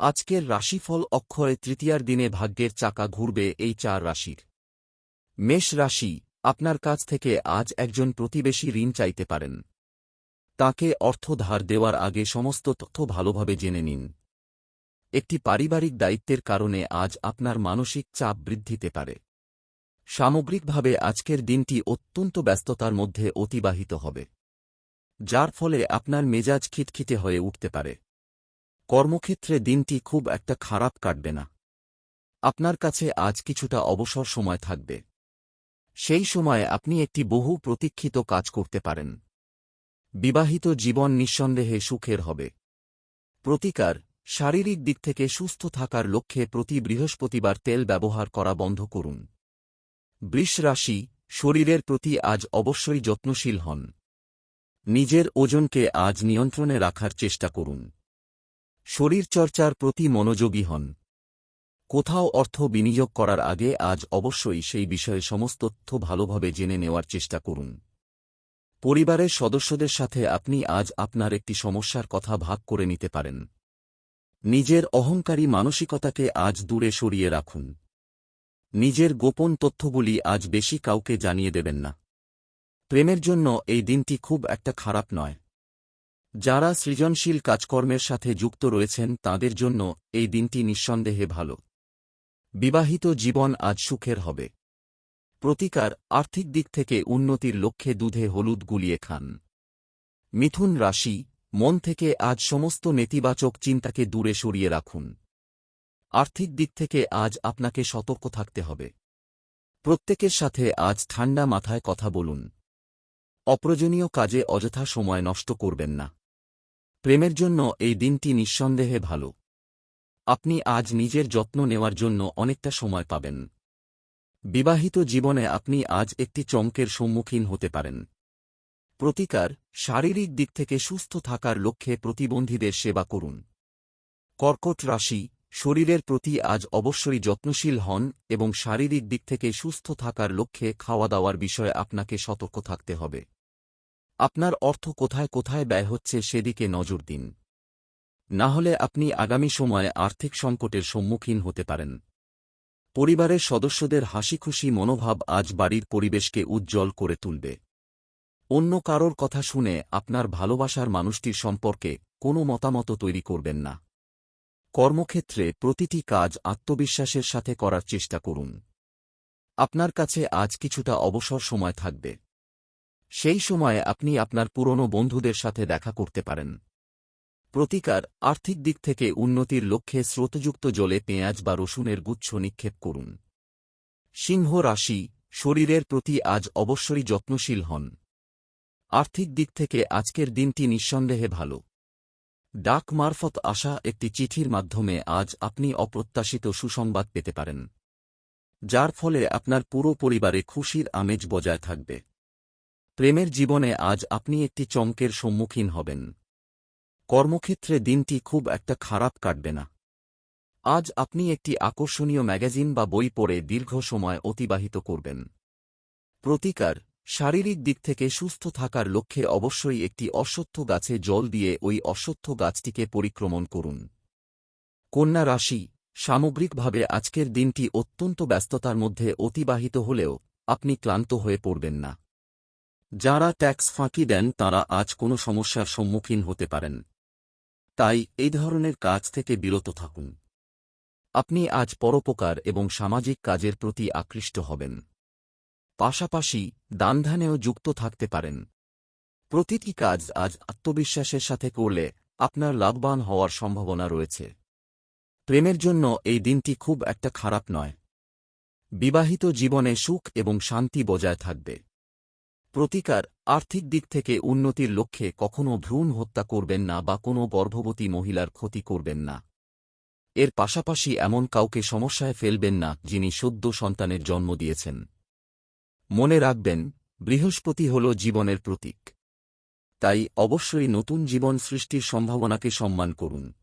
আজকের রাশিফল অক্ষয় তৃতীয়ার দিনে ভাগ্যের চাকা ঘুরবে এই চার রাশির। মেষ রাশি, আপনার কাছ থেকে আজ একজন প্রতিবেশী ঋণ চাইতে পারেন। তাকে অর্থ ধার দেওয়ার আগে সমস্ত তথ্য ভালোভাবে জেনে নিন। একটি পারিবারিক দায়িত্বের কারণে আজ আপনার মানসিক চাপ বৃদ্ধিতে পারে। সামগ্রিকভাবে আজকের দিনটি অত্যন্ত ব্যস্ততার মধ্যে অতিবাহিত হবে, যার ফলে আপনার মেজাজ খিটখিটে হয়ে উঠতে পারে। কর্মক্ষেত্রে দিনটি খুব একটা খারাপ কাটবে না। আপনার কাছে আজ কিছুটা অবসর সময় থাকবে। সেই সময়ে আপনি একটি বহু প্রতীক্ষিত কাজ করতে পারেন। বিবাহিত জীবন নিঃসন্দেহে সুখের হবে। প্রতিকার, শারীরিক দিক থেকে সুস্থ থাকার লক্ষ্যে প্রতি বৃহস্পতিবার তেল ব্যবহার করা বন্ধ করুন। বৃষ রাশি, শরীরের প্রতি আজ অবশ্যই যত্নশীল হন। নিজের ওজনকে আজ নিয়ন্ত্রণে রাখার চেষ্টা করুন। শরীরচর্চার প্রতি মনোযোগী হন। কোথাও অর্থ বিনিয়োগ করার আগে আজ অবশ্যই সেই বিষয়ে সমস্ত তথ্য ভালোভাবে জেনে নেওয়ার চেষ্টা করুন। পরিবারের সদস্যদের সাথে আপনি আজ আপনার একটি সমস্যার কথা ভাগ করে নিতে পারেন। নিজের অহংকারী মানসিকতাকে আজ দূরে সরিয়ে রাখুন। নিজের গোপন তথ্যগুলি আজ বেশি কাউকে জানিয়ে দেবেন না। প্রেমের জন্য এই দিনটি খুব একটা খারাপ নয়। যারা সৃজনশীল কাজকর্মের সাথে যুক্ত রয়েছেন তাদের জন্য এই দিনটি নিঃসন্দেহে ভালো। বিবাহিত জীবন আজ সুখের হবে। প্রতিকার আর্থিক দিক থেকে উন্নতির লক্ষ্যে দুধে হলুদ গুলিয়ে খান। মিথুন রাশি, মন থেকে আজ সমস্ত নেতিবাচক চিন্তাকে দূরে সরিয়ে রাখুন। আর্থিক দিক থেকে আজ আপনাকে সতর্ক থাকতে হবে। প্রত্যেকের সাথে আজ ঠান্ডা মাথায় কথা বলুন। অপ্রয়োজনীয় কাজে অযথা সময় নষ্ট করবেন না। প্রেমের জন্য এই দিনটি নিঃসন্দেহে ভালো। আপনি আজ নিজের যত্ন নেওয়ার জন্য অনেকটা সময় পাবেন। বিবাহিত জীবনে আপনি আজ একটি চমকের সম্মুখীন হতে পারেন। প্রতিকার, শারীরিক দিক থেকে সুস্থ থাকার লক্ষ্যে প্রতিবন্ধীদের সেবা করুন। কর্কট রাশি, শরীরের প্রতি আজ অবশ্যই যত্নশীল হন এবং শারীরিক দিক থেকে সুস্থ থাকার লক্ষ্যে খাওয়া দাওয়ার বিষয়ে আপনাকে সতর্ক থাকতে হবে। আপনার অর্থ কোথায় কোথায় ব্যয় হচ্ছে সেদিকে নজর দিন। না হলে আপনি আগামী সময়ে আর্থিক সংকটের সম্মুখীন হতে পারেন। পরিবারের সদস্যদের হাসিখুশি মনোভাব আজ বাড়ির পরিবেশকে উজ্জ্বল করে তুলবে। অন্য কারোর কথা শুনে আপনার ভালোবাসার মানুষটির সম্পর্কে কোনো মতামত তৈরি করবেন না। কর্মক্ষেত্রে প্রতিটি কাজ আত্মবিশ্বাসের সাথে করার চেষ্টা করুন। আপনার কাছে আজ কিছুটা অবসর সময় থাকবে। সেই সময়ে আপনি আপনার পুরনো বন্ধুদের সাথে দেখা করতে পারেন। প্রতিকার, আর্থিক দিক থেকে উন্নতির লক্ষ্যে স্রোতযুক্ত জলে পেঁয়াজ বা রসুনের গুচ্ছ নিক্ষেপ করুন। সিংহ রাশি, শরীরের প্রতি আজ অবশ্যই যত্নশীল হন। আর্থিক দিক থেকে আজকের দিনটি নিঃসন্দেহে ভালো। ডাক মারফত আসা একটি চিঠির মাধ্যমে আজ আপনি অপ্রত্যাশিত সুসংবাদ পেতে পারেন। যার ফলে আপনার পুরো পরিবারে খুশির আমেজ বজায় থাকবে। প্রেমের জীবনে আজ আপনি একটি চমকের সম্মুখীন হবেন। কর্মক্ষেত্রে দিনটি খুব একটা খারাপ কাটবে না। আজ আপনি একটি আকর্ষণীয় ম্যাগাজিন বা বই পড়ে দীর্ঘ সময় অতিবাহিত করবেন। প্রতিকার, শারীরিক দিক থেকে সুস্থ থাকার লক্ষ্যে অবশ্যই একটি অশ্বত্থ গাছে জল দিয়ে ওই অশ্বত্থ গাছটিকে পরিক্রমণ করুন। কন্যা রাশি, সামগ্রিকভাবে আজকের দিনটি অত্যন্ত ব্যস্ততার মধ্যে অতিবাহিত হলেও আপনি ক্লান্ত হয়ে পড়বেন না। যারা ট্যাক্স ফাঁকি দেন তারা আজ কোনো সমস্যার সম্মুখীন হতে পারেন। তাই এই ধরনের কাজ থেকে বিরত থাকুন। আপনি আজ পরোপকার এবং সামাজিক কাজের প্রতি আকৃষ্ট হবেন। পাশাপাশি দানধানেও যুক্ত থাকতে পারেন। প্রতিটি কাজ আজ আত্মবিশ্বাসের সাথে করলে আপনার লাভবান হওয়ার সম্ভাবনা রয়েছে। প্রেমের জন্য এই দিনটি খুব একটা খারাপ নয়। বিবাহিত জীবনে সুখ এবং শান্তি বজায় থাকবে। প্রতিকার আর্থিক দিক থেকে উন্নতির লক্ষ্যে কখনও ভ্রূণ হত্যা করবেন না বা কোনো গর্ভবতী মহিলার ক্ষতি করবেন না। এর পাশাপাশি এমন কাউকে সমস্যায় ফেলবেন না যিনি সদ্য সন্তানের জন্ম দিয়েছেন। মনে রাখবেন, বৃহস্পতি হল জীবনের প্রতীক। তাই অবশ্যই নতুন জীবন সৃষ্টির সম্ভাবনাকে সম্মান করুন।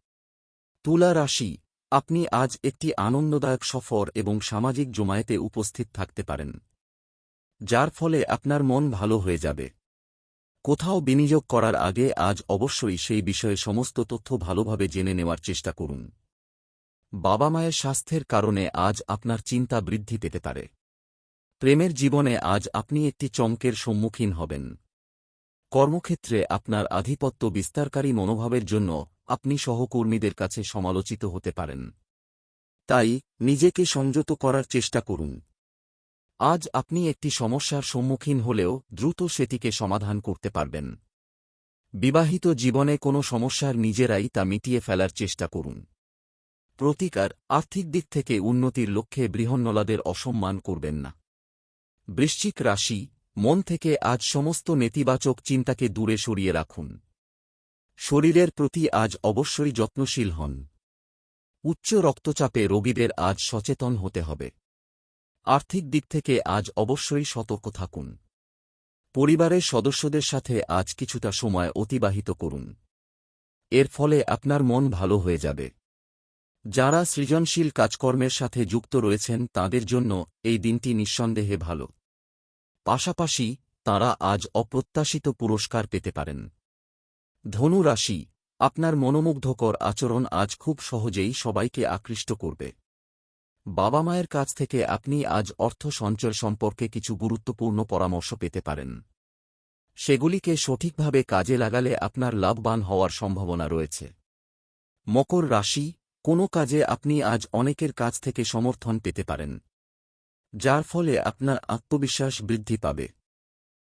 তুলা রাশি, আপনি আজ একটি আনন্দদায়ক সফর এবং সামাজিক জমায়েতে উপস্থিত থাকতে পারেন। যার ফলে আপনার মন ভালো হয়ে যাবে। কোথাও বিনিয়োগ করার আগে আজ অবশ্যই সেই বিষয়ে সমস্ত তথ্য ভালোভাবে জেনে নেওয়ার চেষ্টা করুন। বাবা মায়ের স্বাস্থ্যের কারণে আজ আপনার চিন্তা বৃদ্ধি পেতে পারে। প্রেমের জীবনে আজ আপনি একটি চমকের সম্মুখীন হবেন। কর্মক্ষেত্রে আপনার আধিপত্য বিস্তারকারী মনোভাবের জন্য আপনি সহকর্মীদের কাছে সমালোচিত হতে পারেন। তাই নিজেকে সংযত করার চেষ্টা করুন। আজ আপনি একটি সমস্যার সম্মুখীন হলেও দ্রুত সেটিকে সমাধান করতে পারবেন। বিবাহিত জীবনে কোনো সমস্যার নিজেরাই তা মিটিয়ে ফেলার চেষ্টা করুন। প্রতিকার আর্থিক দিক থেকে উন্নতির লক্ষ্যে বৃহন্নলাদের অসম্মান করবেন না। বৃশ্চিক রাশি, মন থেকে আজ সমস্ত নেতিবাচক চিন্তাকে দূরে সরিয়ে রাখুন। শরীরের প্রতি আজ অবশ্যই যত্নশীল হন। উচ্চ রক্তচাপে রোগীদের আজ সচেতন হতে হবে। আর্থিক দিক থেকে আজ অবশ্যই সতর্ক থাকুন। পরিবারের সদস্যদের সাথে আজ কিছুটা সময় অতিবাহিত করুন। এর ফলে আপনার মন ভালো হয়ে যাবে। যারা সৃজনশীল কাজকর্মের সাথে যুক্ত রয়েছেন, তাদের জন্য এই দিনটি নিঃসন্দেহে ভালো। পাশাপাশি, তাঁরা আজ অপ্রত্যাশিত পুরস্কার পেতে পারেন। ধনু রাশি আপনার মনোমুগ্ধকর আচরণ আজ খুব সহজেই সবাইকে আকৃষ্ট করবে। বাবা মায়ের কাছ থেকে আপনি আজ অর্থ সঞ্চয় সম্পর্কে কিছু গুরুত্বপূর্ণ পরামর্শ পেতে পারেন। সেগুলিকে সঠিকভাবে কাজে লাগালে আপনার লাভবান হওয়ার সম্ভাবনা রয়েছে। মকর রাশি, কোনো কাজে আপনি আজ অনেকের কাছ থেকে সমর্থন পেতে পারেন, যার ফলে আপনার আত্মবিশ্বাস বৃদ্ধি পাবে।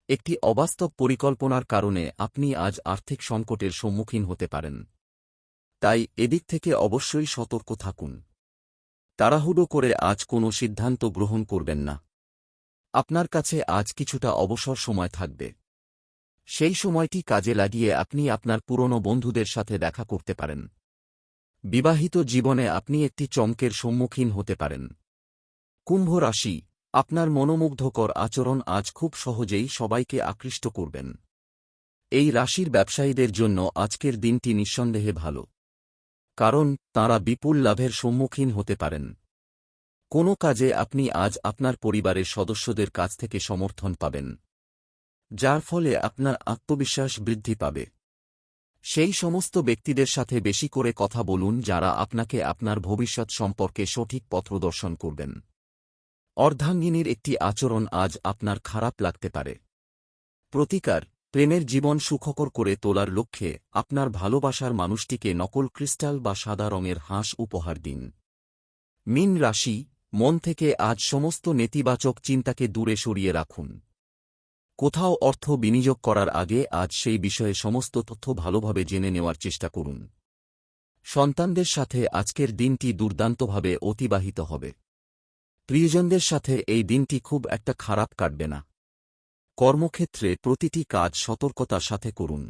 একটি অবাস্তব পরিকল্পনার কারণে আপনি আজ আর্থিক সংকটের সম্মুখীন হতে পারেন। তাই এদিক থেকে অবশ্যই সতর্ক থাকুন। তাড়াহুড়ো করে আজ কোনো সিদ্ধান্ত গ্রহণ করবেন না। আপনার কাছে আজ কিছুটা অবসর সময় থাকবে। সেই সময়টি কাজে লাগিয়ে আপনি আপনার পুরনো বন্ধুদের সাথে দেখা করতে পারেন। বিবাহিত জীবনে আপনি একটি চমকের সম্মুখীন হতে পারেন। কুম্ভ রাশি, আপনার মনোমুগ্ধকর আচরণ আজ খুব সহজেই সবাইকে আকৃষ্ট করবেন। এই রাশির ব্যবসায়ীদের জন্য আজকের দিনটি নিঃসন্দেহে ভালো। কারণ তাঁরা বিপুল লাভের সম্মুখীন হতে পারেন। কোনো কাজে আপনি আজ আপনার পরিবারের সদস্যদের কাছ থেকে সমর্থন পাবেন, যার ফলে আপনার আত্মবিশ্বাস বৃদ্ধি পাবে। সেই সমস্ত ব্যক্তিদের সাথে বেশি করে কথা বলুন যারা আপনাকে আপনার ভবিষ্যৎ সম্পর্কে সঠিক পথপ্রদর্শন করবেন। অর্ধাঙ্গিনীর একটি আচরণ আজ আপনার খারাপ লাগতে পারে। প্রতিকার প্রেমের জীবন সুখকর করে তোলার লক্ষ্যে আপনার ভালোবাসার মানুষটিকে নকল ক্রিস্টাল বা সাদা রঙের হাঁস উপহার দিন। মিন রাশি, মন থেকে আজ সমস্ত নেতিবাচক চিন্তাকে দূরে সরিয়ে রাখুন। কোথাও অর্থ বিনিয়োগ করার আগে আজ সেই বিষয়ে সমস্ত তথ্য ভালোভাবে জেনে নেওয়ার চেষ্টা করুন। সন্তানদের সাথে আজকের দিনটি দুর্দান্তভাবে অতিবাহিত হবে। প্রিয়জনদের সাথে এই দিনটি খুব একটা খারাপ কাটবে না। কর্মক্ষেত্রে প্রতিটি কাজ সতর্কতার সাথে করুন।